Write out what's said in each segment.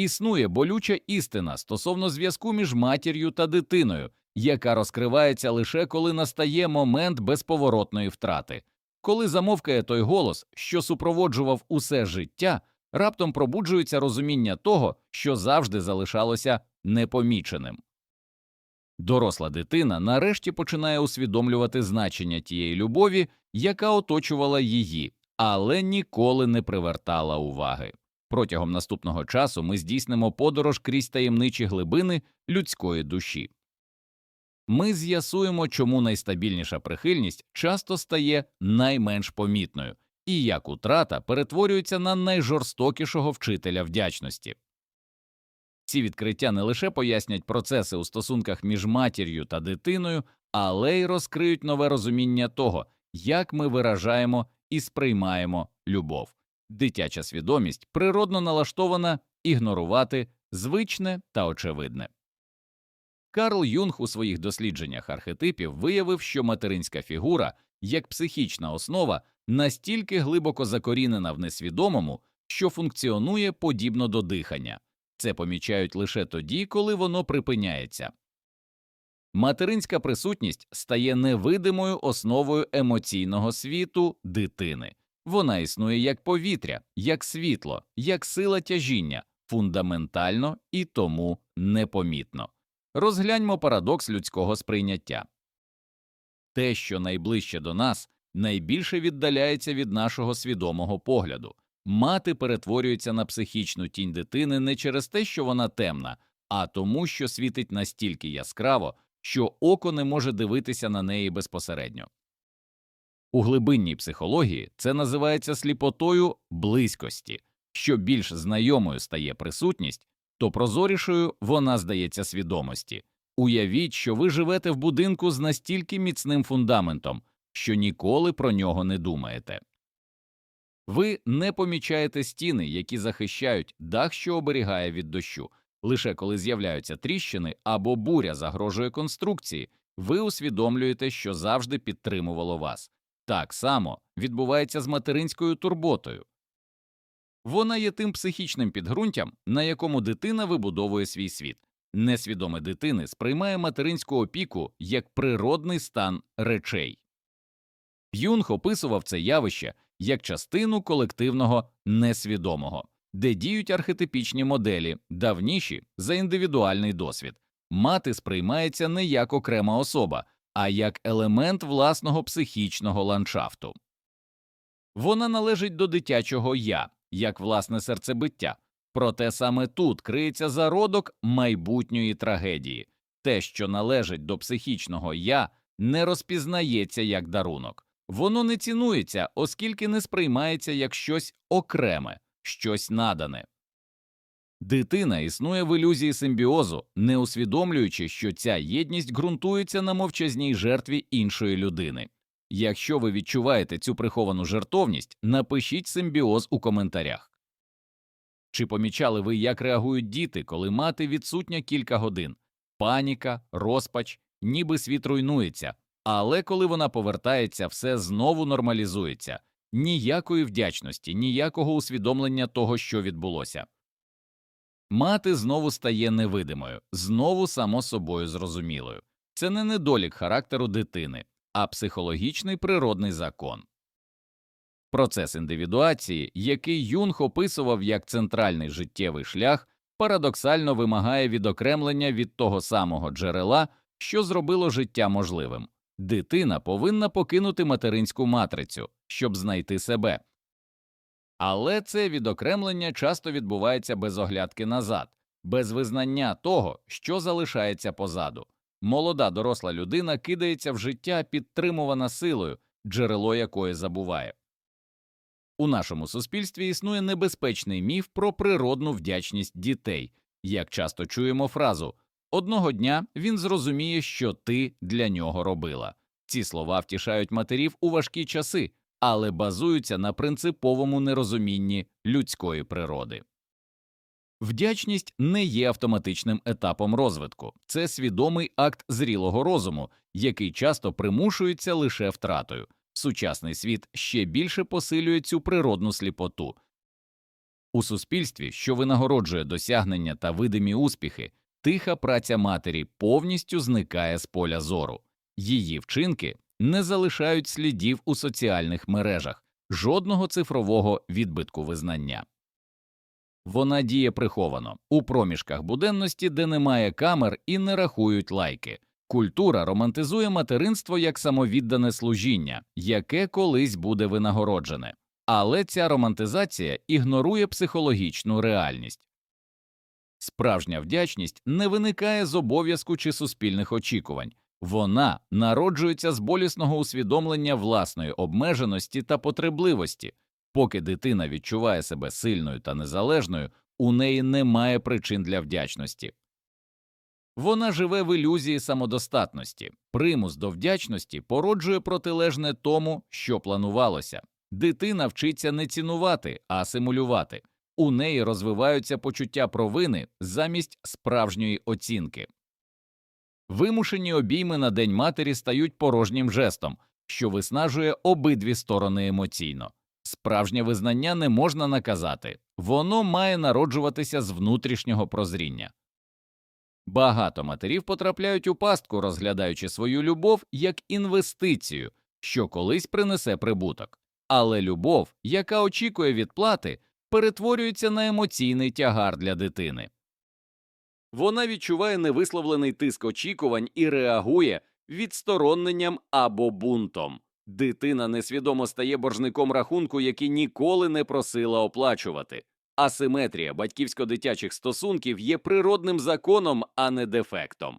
Існує болюча істина стосовно зв'язку між матір'ю та дитиною, яка розкривається лише коли настає момент безповоротної втрати. Коли замовкає той голос, що супроводжував усе життя, раптом пробуджується розуміння того, що завжди залишалося непоміченим. Доросла дитина нарешті починає усвідомлювати значення тієї любові, яка оточувала її, але ніколи не привертала уваги. Протягом наступного часу ми здійснимо подорож крізь таємничі глибини людської душі. Ми з'ясуємо, чому найстабільніша прихильність часто стає найменш помітною, і як утрата перетворюється на найжорстокішого вчителя вдячності. Ці відкриття не лише пояснять процеси у стосунках між матір'ю та дитиною, але й розкриють нове розуміння того, як ми виражаємо і сприймаємо любов. Дитяча свідомість природно налаштована ігнорувати звичне та очевидне. Карл Юнг у своїх дослідженнях архетипів виявив, що материнська фігура, як психічна основа, настільки глибоко закорінена в несвідомому, що функціонує подібно до дихання. Це помічають лише тоді, коли воно припиняється. Материнська присутність стає невидимою основою емоційного світу дитини. Вона існує як повітря, як світло, як сила тяжіння, фундаментально і тому непомітно. Розгляньмо парадокс людського сприйняття. Те, що найближче до нас, найбільше віддаляється від нашого свідомого погляду. Мати перетворюється на психічну тінь дитини не через те, що вона темна, а тому, що світить настільки яскраво, що око не може дивитися на неї безпосередньо. У глибинній психології це називається сліпотою близькості. Що більш знайомою стає присутність, то прозорішою вона здається свідомості. Уявіть, що ви живете в будинку з настільки міцним фундаментом, що ніколи про нього не думаєте. Ви не помічаєте стіни, які захищають дах, що оберігає від дощу. Лише коли з'являються тріщини або буря загрожує конструкції, ви усвідомлюєте, що завжди підтримувало вас. Так само відбувається з материнською турботою. Вона є тим психічним підґрунтям, на якому дитина вибудовує свій світ. Несвідоме дитини сприймає материнську опіку як природний стан речей. Юнг описував це явище як частину колективного несвідомого, де діють архетипічні моделі, давніші за індивідуальний досвід. Мати сприймається не як окрема особа, а як елемент власного психічного ландшафту. Вона належить до дитячого я, як власне серцебиття, проте саме тут криється зародок майбутньої трагедії те, що належить до психічного я, не розпізнається як дарунок, воно не цінується, оскільки не сприймається як щось окреме, щось надане. Дитина існує в ілюзії симбіозу, не усвідомлюючи, що ця єдність ґрунтується на мовчазній жертві іншої людини. Якщо ви відчуваєте цю приховану жертовність, напишіть симбіоз у коментарях. Чи помічали ви, як реагують діти, коли мати відсутня кілька годин? Паніка, розпач, ніби світ руйнується, але коли вона повертається, все знову нормалізується ніякої вдячності, ніякого усвідомлення того, що відбулося. Мати знову стає невидимою, знову само собою зрозумілою. Це не недолік характеру дитини, а психологічний природний закон. Процес індивідуації, який Юнг описував як центральний життєвий шлях, парадоксально вимагає відокремлення від того самого джерела, що зробило життя можливим. Дитина повинна покинути материнську матрицю, щоб знайти себе. Але це відокремлення часто відбувається без оглядки назад, без визнання того, що залишається позаду. Молода доросла людина кидається в життя, підтримувана силою, джерело якої забуває. У нашому суспільстві існує небезпечний міф про природну вдячність дітей, як часто чуємо фразу одного дня він зрозуміє, що ти для нього робила. Ці слова втішають матерів у важкі часи, але базуються на принциповому нерозумінні людської природи. Вдячність не є автоматичним етапом розвитку, це свідомий акт зрілого розуму, який часто примушується лише втратою. Сучасний світ ще більше посилює цю природну сліпоту. У суспільстві, що винагороджує досягнення та видимі успіхи, тиха праця матері повністю зникає з поля зору. Її вчинки не залишають слідів у соціальних мережах, жодного цифрового відбитку визнання. Вона діє приховано у проміжках буденності, де немає камер і не рахують лайки. Культура романтизує материнство як самовіддане служіння, яке колись буде винагороджене. Але ця романтизація ігнорує психологічну реальність. Справжня вдячність не виникає з обов'язку чи суспільних очікувань, вона народжується з болісного усвідомлення власної обмеженості та потребливості. Поки дитина відчуває себе сильною та незалежною, у неї немає причин для вдячності. Вона живе в ілюзії самодостатності, примус до вдячності породжує протилежне тому, що планувалося. Дитина вчиться не цінувати, а симулювати. У неї розвиваються почуття провини замість справжньої оцінки. Вимушені обійми на День матері стають порожнім жестом, що виснажує обидві сторони емоційно. Справжнє визнання не можна наказати, воно має народжуватися з внутрішнього прозріння. Багато матерів потрапляють у пастку, розглядаючи свою любов як інвестицію, що колись принесе прибуток. Але любов, яка очікує відплати, перетворюється на емоційний тягар для дитини. Вона відчуває невисловлений тиск очікувань і реагує відстороненням або бунтом. Дитина несвідомо стає боржником рахунку, який ніколи не просила оплачувати. Асиметрія батьківсько-дитячих стосунків є природним законом, а не дефектом.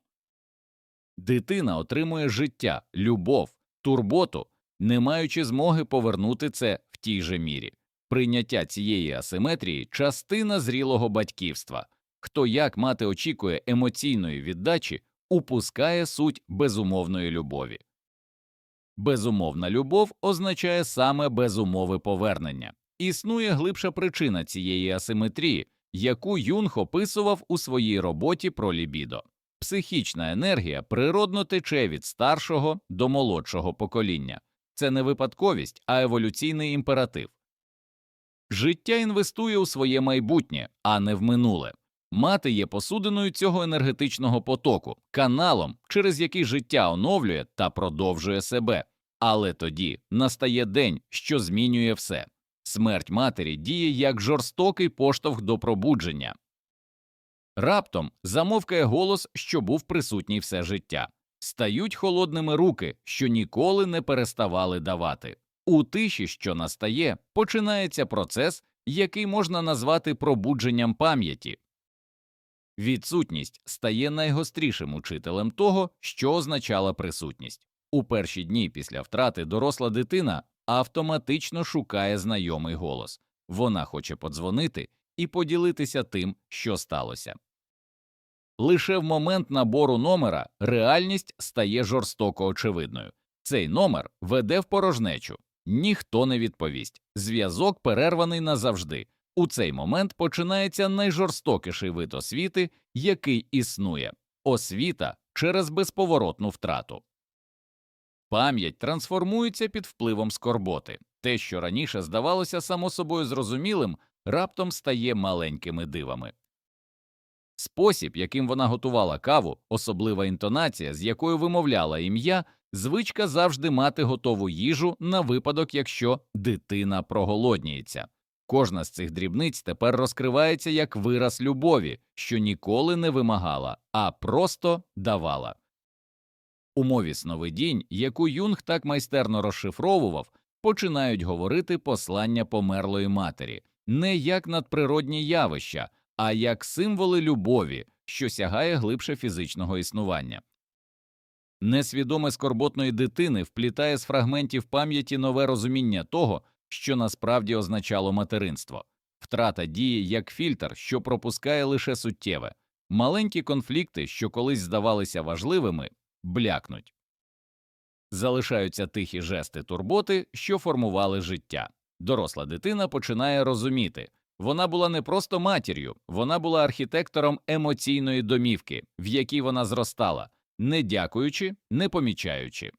Дитина отримує життя, любов, турботу, не маючи змоги повернути це в тій же мірі. Прийняття цієї асиметрії частина зрілого батьківства. Хто як мати очікує емоційної віддачі, упускає суть безумовної любові. Безумовна любов означає саме без умови повернення. Існує глибша причина цієї асиметрії, яку Юнг описував у своїй роботі про лібідо. Психічна енергія природно тече від старшого до молодшого покоління. Це не випадковість, а еволюційний імператив. Життя інвестує у своє майбутнє, а не в минуле. Мати є посудиною цього енергетичного потоку, каналом, через який життя оновлює та продовжує себе. Але тоді настає день, що змінює все. Смерть матері діє як жорстокий поштовх до пробудження. Раптом замовкає голос, що був присутній все життя. Стають холодними руки, що ніколи не переставали давати. У тиші, що настає, починається процес, який можна назвати пробудженням пам'яті. Відсутність стає найгострішим учителем того, що означала присутність. У перші дні після втрати доросла дитина автоматично шукає знайомий голос. Вона хоче подзвонити і поділитися тим, що сталося. Лише в момент набору номера реальність стає жорстоко очевидною. Цей номер веде в порожнечу, ніхто не відповість. Зв'язок перерваний назавжди. У цей момент починається найжорстокіший вид освіти, який існує освіта через безповоротну втрату. Пам'ять трансформується під впливом скорботи. Те, що раніше здавалося само собою зрозумілим, раптом стає маленькими дивами. Спосіб, яким вона готувала каву, особлива інтонація, з якою вимовляла ім'я, звичка завжди мати готову їжу на випадок, якщо дитина проголодніється. Кожна з цих дрібниць тепер розкривається як вираз любові, що ніколи не вимагала, а просто давала. У мові сновидінь, яку Юнг так майстерно розшифровував, починають говорити послання померлої матері не як надприродні явища, а як символи любові, що сягає глибше фізичного існування. Несвідоме скорботної дитини вплітає з фрагментів пам'яті нове розуміння того, що насправді означало материнство, втрата діє як фільтр, що пропускає лише суттєве, маленькі конфлікти, що колись здавалися важливими, блякнуть. Залишаються тихі жести турботи, що формували життя. Доросла дитина починає розуміти вона була не просто матір'ю, вона була архітектором емоційної домівки, в якій вона зростала, не дякуючи, не помічаючи.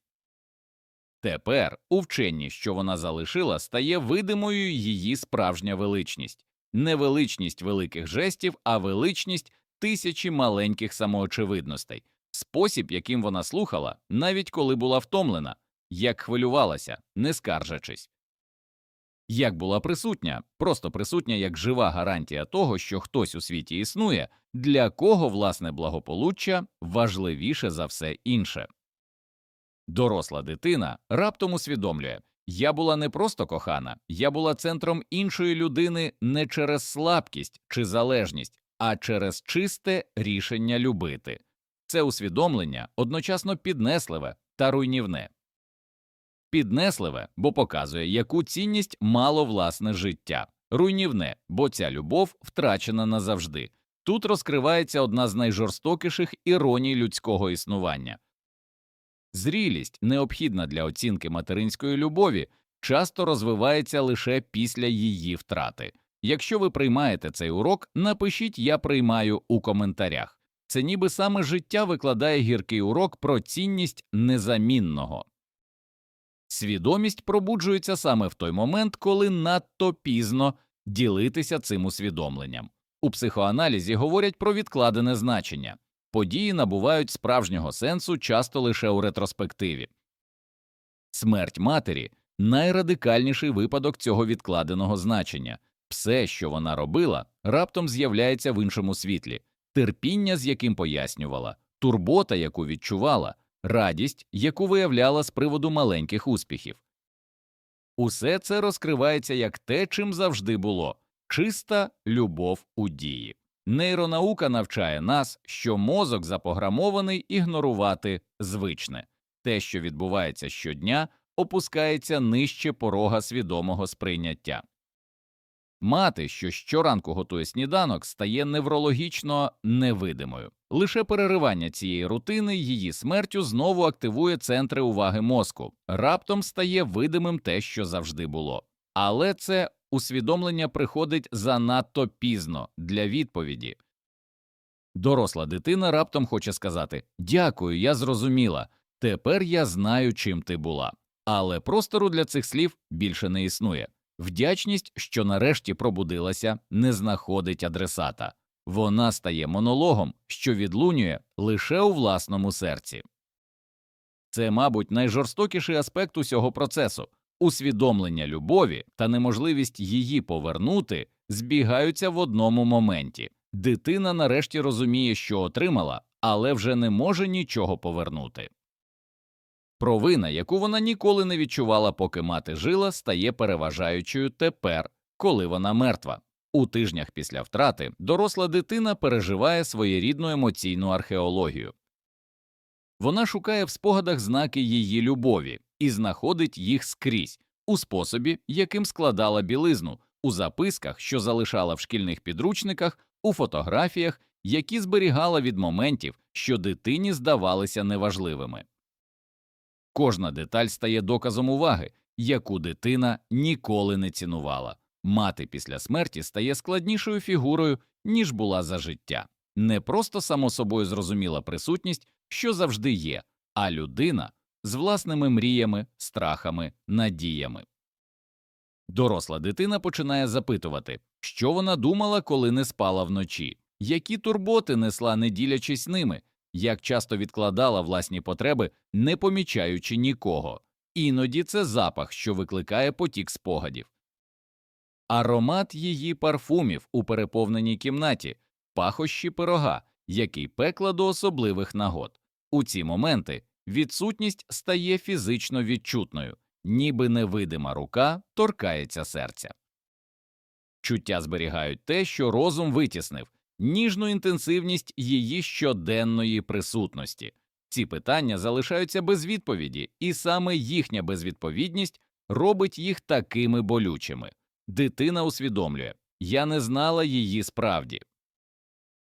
Тепер у вченні, що вона залишила, стає видимою її справжня величність. не величність великих жестів, а величність тисячі маленьких самоочевидностей, спосіб, яким вона слухала, навіть коли була втомлена, як хвилювалася, не скаржачись. Як була присутня, просто присутня як жива гарантія того, що хтось у світі існує, для кого власне благополуччя важливіше за все інше. Доросла дитина раптом усвідомлює я була не просто кохана, я була центром іншої людини не через слабкість чи залежність, а через чисте рішення любити. Це усвідомлення одночасно піднесливе та руйнівне. Піднесливе, бо показує, яку цінність мало власне життя, руйнівне, бо ця любов втрачена назавжди. Тут розкривається одна з найжорстокіших іроній людського існування. Зрілість, необхідна для оцінки материнської любові, часто розвивається лише після її втрати. Якщо ви приймаєте цей урок, напишіть Я приймаю у коментарях. Це ніби саме життя викладає гіркий урок про цінність незамінного. Свідомість пробуджується саме в той момент, коли надто пізно ділитися цим усвідомленням. У психоаналізі говорять про відкладене значення. Події набувають справжнього сенсу часто лише у ретроспективі. Смерть матері найрадикальніший випадок цього відкладеного значення. Все, що вона робила, раптом з'являється в іншому світлі, терпіння, з яким пояснювала, турбота, яку відчувала, радість, яку виявляла з приводу маленьких успіхів. Усе це розкривається як те, чим завжди було чиста любов у дії. Нейронаука навчає нас, що мозок запрограмований ігнорувати звичне, те, що відбувається щодня, опускається нижче порога свідомого сприйняття. Мати, що щоранку готує сніданок, стає неврологічно невидимою. Лише переривання цієї рутини її смертю знову активує центри уваги мозку, раптом стає видимим те, що завжди було. Але це усвідомлення приходить занадто пізно для відповіді. Доросла дитина раптом хоче сказати Дякую, я зрозуміла. Тепер я знаю, чим ти була. Але простору для цих слів більше не існує. Вдячність, що нарешті пробудилася, не знаходить адресата, вона стає монологом, що відлунює лише у власному серці. Це, мабуть, найжорстокіший аспект усього процесу усвідомлення любові та неможливість її повернути збігаються в одному моменті. Дитина нарешті розуміє, що отримала, але вже не може нічого повернути. Провина, яку вона ніколи не відчувала, поки мати жила, стає переважаючою тепер, коли вона мертва. У тижнях після втрати доросла дитина переживає своєрідну емоційну археологію. Вона шукає в спогадах знаки її любові і знаходить їх скрізь у способі, яким складала білизну, у записках, що залишала в шкільних підручниках, у фотографіях, які зберігала від моментів, що дитині здавалися неважливими. Кожна деталь стає доказом уваги, яку дитина ніколи не цінувала. Мати після смерті стає складнішою фігурою, ніж була за життя. Не просто само собою зрозуміла присутність, що завжди є, а людина з власними мріями, страхами, надіями. Доросла дитина починає запитувати, що вона думала, коли не спала вночі, які турботи несла, не ділячись ними, як часто відкладала власні потреби, не помічаючи нікого, іноді це запах, що викликає потік спогадів. Аромат її парфумів у переповненій кімнаті, пахощі пирога, який пекла до особливих нагод. У ці моменти відсутність стає фізично відчутною, ніби невидима рука торкається серця. Чуття зберігають те, що розум витіснив, ніжну інтенсивність її щоденної присутності. Ці питання залишаються без відповіді, і саме їхня безвідповідність робить їх такими болючими. Дитина усвідомлює я не знала її справді.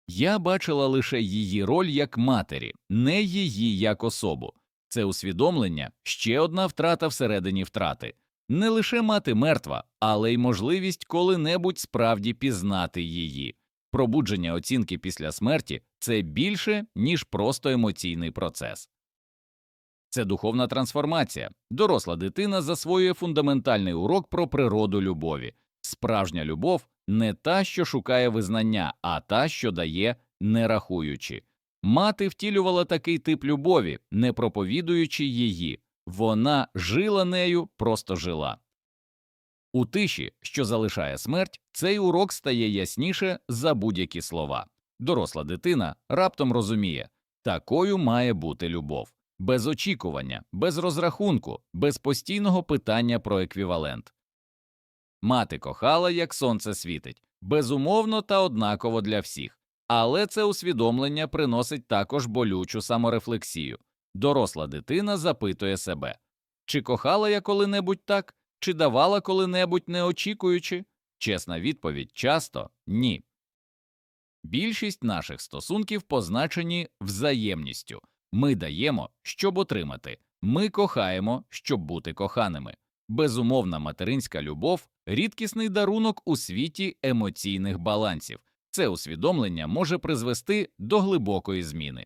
Я бачила лише її роль як матері, не її як особу. Це усвідомлення ще одна втрата всередині втрати не лише мати мертва, але й можливість коли-небудь справді пізнати її. Пробудження оцінки після смерті це більше, ніж просто емоційний процес. Це духовна трансформація. Доросла дитина засвоює фундаментальний урок про природу любові. Справжня любов не та, що шукає визнання, а та, що дає, не рахуючи. Мати втілювала такий тип любові, не проповідуючи її. Вона жила нею, просто жила. У тиші, що залишає смерть, цей урок стає ясніше за будь-які слова. Доросла дитина раптом розуміє такою має бути любов, без очікування, без розрахунку, без постійного питання про еквівалент. Мати кохала, як сонце світить, безумовно та однаково для всіх, але це усвідомлення приносить також болючу саморефлексію. Доросла дитина запитує себе чи кохала я коли-небудь так, чи давала коли-небудь не очікуючи? Чесна відповідь часто ні. Більшість наших стосунків позначені взаємністю ми даємо, щоб отримати, ми кохаємо, щоб бути коханими. Безумовна материнська любов рідкісний дарунок у світі емоційних балансів. Це усвідомлення може призвести до глибокої зміни.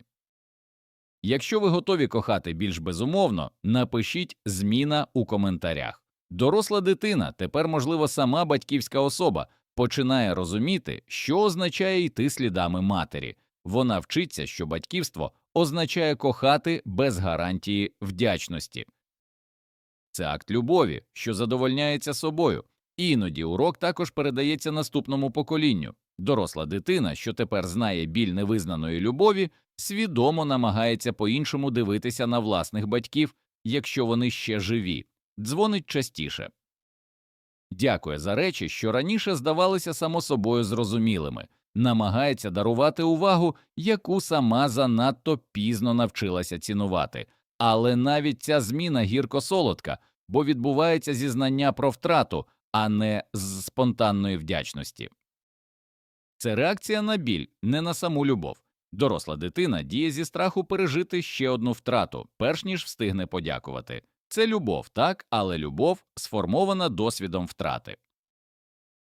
Якщо ви готові кохати більш безумовно, напишіть зміна у коментарях. Доросла дитина, тепер, можливо, сама батьківська особа, починає розуміти, що означає йти слідами матері. Вона вчиться, що батьківство означає кохати без гарантії вдячності. Це акт любові, що задовольняється собою. Іноді урок також передається наступному поколінню. Доросла дитина, що тепер знає біль невизнаної любові, свідомо намагається по-іншому дивитися на власних батьків, якщо вони ще живі, дзвонить частіше. Дякує за речі, що раніше здавалися само собою зрозумілими, намагається дарувати увагу, яку сама занадто пізно навчилася цінувати. Але навіть ця зміна гірко солодка, бо відбувається зі знання про втрату, а не з спонтанної вдячності. Це реакція на біль, не на саму любов. Доросла дитина діє зі страху пережити ще одну втрату, перш ніж встигне подякувати. Це любов, так, але любов сформована досвідом втрати.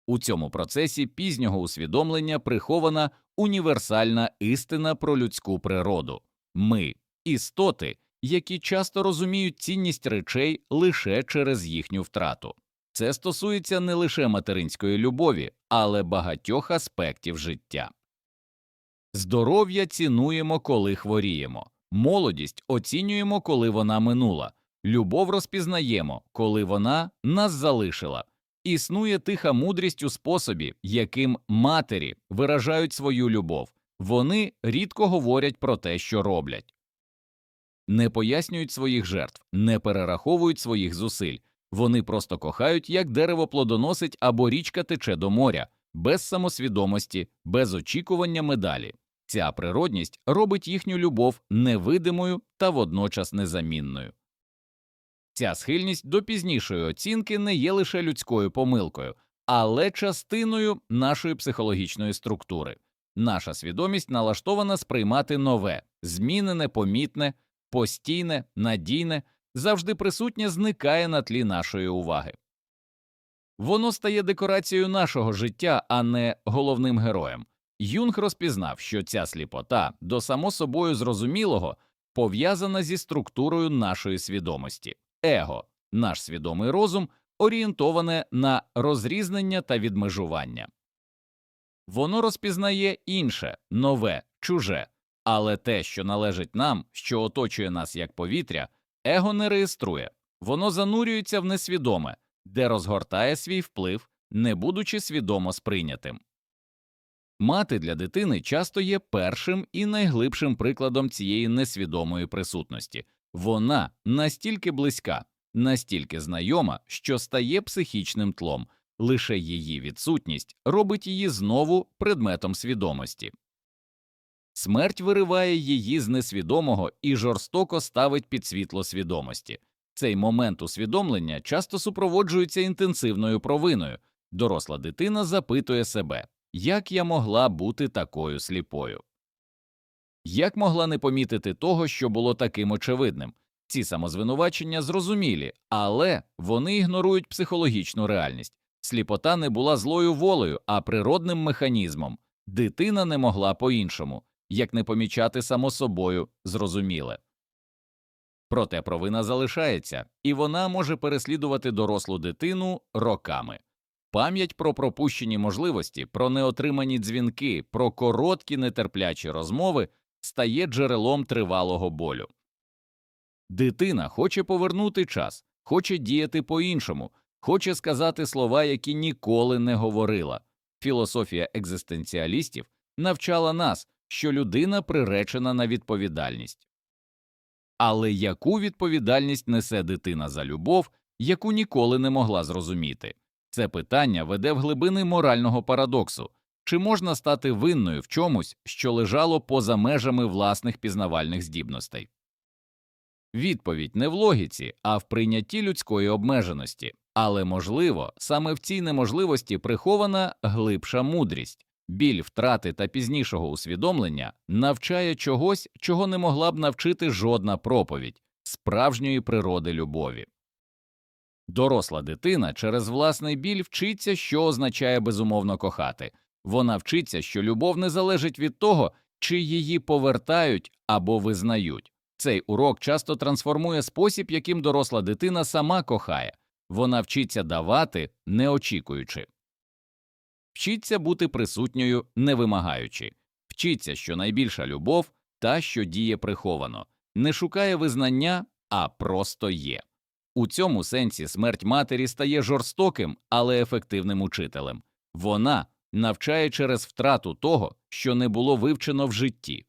У цьому процесі пізнього усвідомлення прихована універсальна істина про людську природу ми істоти, які часто розуміють цінність речей лише через їхню втрату. Це стосується не лише материнської любові, але багатьох аспектів життя. Здоров'я цінуємо, коли хворіємо, молодість оцінюємо, коли вона минула, любов розпізнаємо, коли вона нас залишила. Існує тиха мудрість у способі, яким матері виражають свою любов, вони рідко говорять про те, що роблять, не пояснюють своїх жертв, не перераховують своїх зусиль, вони просто кохають, як дерево плодоносить або річка тече до моря, без самосвідомості, без очікування медалі. Ця природність робить їхню любов невидимою та водночас незамінною. Ця схильність до пізнішої оцінки не є лише людською помилкою, але частиною нашої психологічної структури. Наша свідомість налаштована сприймати нове, змінене, помітне, постійне, надійне, завжди присутнє зникає на тлі нашої уваги. Воно стає декорацією нашого життя, а не головним героєм. Юнг розпізнав, що ця сліпота до само собою зрозумілого пов'язана зі структурою нашої свідомості. Его, наш свідомий розум, орієнтоване на розрізнення та відмежування. Воно розпізнає інше, нове, чуже, але те, що належить нам, що оточує нас як повітря, его не реєструє, воно занурюється в несвідоме, де розгортає свій вплив, не будучи свідомо сприйнятим. Мати для дитини часто є першим і найглибшим прикладом цієї несвідомої присутності вона настільки близька, настільки знайома, що стає психічним тлом, лише її відсутність робить її знову предметом свідомості. Смерть вириває її з несвідомого і жорстоко ставить під світло свідомості. Цей момент усвідомлення часто супроводжується інтенсивною провиною. Доросла дитина запитує себе, як я могла бути такою сліпою? Як могла не помітити того, що було таким очевидним? Ці самозвинувачення зрозумілі, але вони ігнорують психологічну реальність. Сліпота не була злою волею, а природним механізмом. Дитина не могла по-іншому, як не помічати само собою зрозуміле. Проте провина залишається, і вона може переслідувати дорослу дитину роками. Пам'ять про пропущені можливості, про неотримані дзвінки, про короткі нетерплячі розмови стає джерелом тривалого болю. Дитина хоче повернути час, хоче діяти по-іншому, хоче сказати слова, які ніколи не говорила. Філософія екзистенціалістів навчала нас, що людина приречена на відповідальність. Але яку відповідальність несе дитина за любов, яку ніколи не могла зрозуміти? Це питання веде в глибини морального парадоксу чи можна стати винною в чомусь, що лежало поза межами власних пізнавальних здібностей? Відповідь не в логіці, а в прийнятті людської обмеженості, але можливо, саме в цій неможливості прихована глибша мудрість, біль втрати та пізнішого усвідомлення навчає чогось, чого не могла б навчити жодна проповідь справжньої природи любові. Доросла дитина через власний біль вчиться, що означає безумовно кохати. Вона вчиться, що любов не залежить від того, чи її повертають або визнають. Цей урок часто трансформує спосіб, яким доросла дитина сама кохає. Вона вчиться давати, не очікуючи. Вчиться бути присутньою, не вимагаючи. Вчиться, що найбільша любов та, що діє приховано, не шукає визнання, а просто є. У цьому сенсі смерть матері стає жорстоким, але ефективним учителем. Вона навчає через втрату того, що не було вивчено в житті,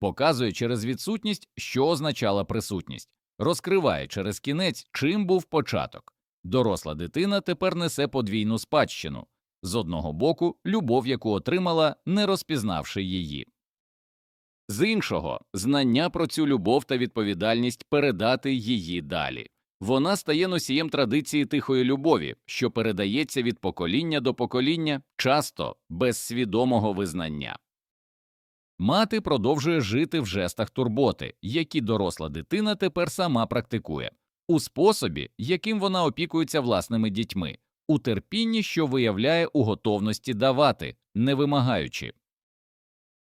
показує через відсутність, що означала присутність, розкриває через кінець, чим був початок. Доросла дитина тепер несе подвійну спадщину з одного боку, любов, яку отримала, не розпізнавши її. З іншого, знання про цю любов та відповідальність передати її далі. Вона стає носієм традиції тихої любові, що передається від покоління до покоління, часто без свідомого визнання. Мати продовжує жити в жестах турботи, які доросла дитина тепер сама практикує, у способі, яким вона опікується власними дітьми, у терпінні, що виявляє у готовності давати, не вимагаючи.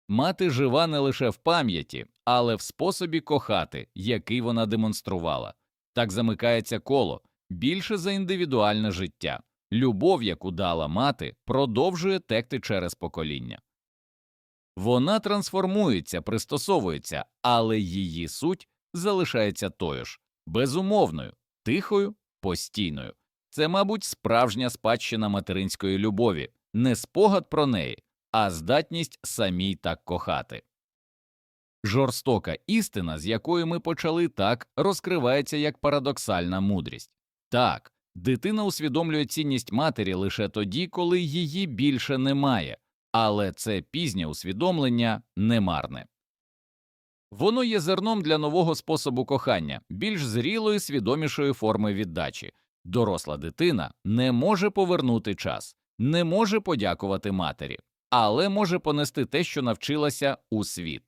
Мати жива не лише в пам'яті, але в способі кохати, який вона демонструвала. Так замикається коло більше за індивідуальне життя. Любов, яку дала мати, продовжує текти через покоління. Вона трансформується, пристосовується, але її суть залишається тою ж безумовною, тихою, постійною. Це, мабуть, справжня спадщина материнської любові, не спогад про неї, а здатність самій так кохати. Жорстока істина, з якої ми почали так, розкривається як парадоксальна мудрість. Так, дитина усвідомлює цінність матері лише тоді, коли її більше немає, але це пізнє усвідомлення немарне. Воно є зерном для нового способу кохання, більш зрілої, свідомішої форми віддачі. Доросла дитина не може повернути час, не може подякувати матері, але може понести те, що навчилася у світ.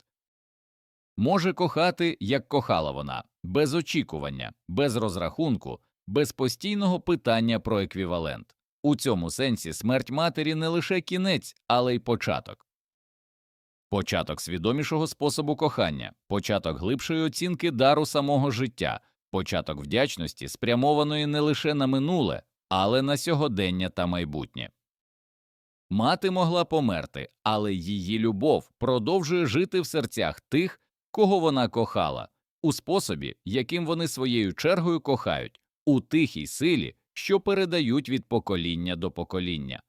Може кохати, як кохала вона, без очікування, без розрахунку, без постійного питання про еквівалент. У цьому сенсі смерть матері не лише кінець, але й початок. Початок свідомішого способу кохання, початок глибшої оцінки дару самого життя, початок вдячності, спрямованої не лише на минуле, але на сьогодення та майбутнє. Мати могла померти, але її любов продовжує жити в серцях тих, кого вона кохала, у способі, яким вони своєю чергою кохають, у тихій силі, що передають від покоління до покоління.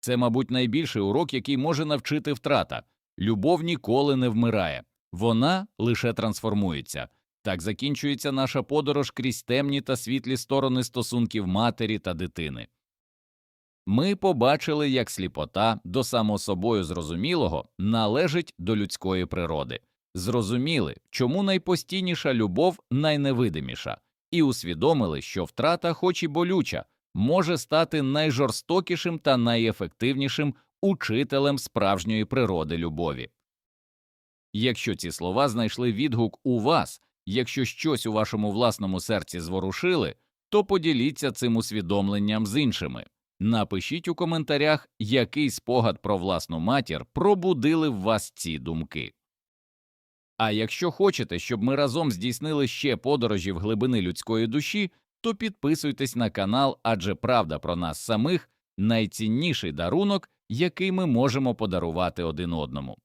Це, мабуть, найбільший урок, який може навчити втрата любов ніколи не вмирає, вона лише трансформується. Так закінчується наша подорож крізь темні та світлі сторони стосунків матері та дитини. Ми побачили, як сліпота до само собою зрозумілого належить до людської природи, зрозуміли, чому найпостійніша любов найневидиміша, і усвідомили, що втрата, хоч і болюча, може стати найжорстокішим та найефективнішим учителем справжньої природи любові. Якщо ці слова знайшли відгук у вас, якщо щось у вашому власному серці зворушили, то поділіться цим усвідомленням з іншими. Напишіть у коментарях, який спогад про власну матір пробудили в вас ці думки. А якщо хочете, щоб ми разом здійснили ще подорожі в глибини людської душі, то підписуйтесь на канал, адже правда про нас самих найцінніший дарунок, який ми можемо подарувати один одному.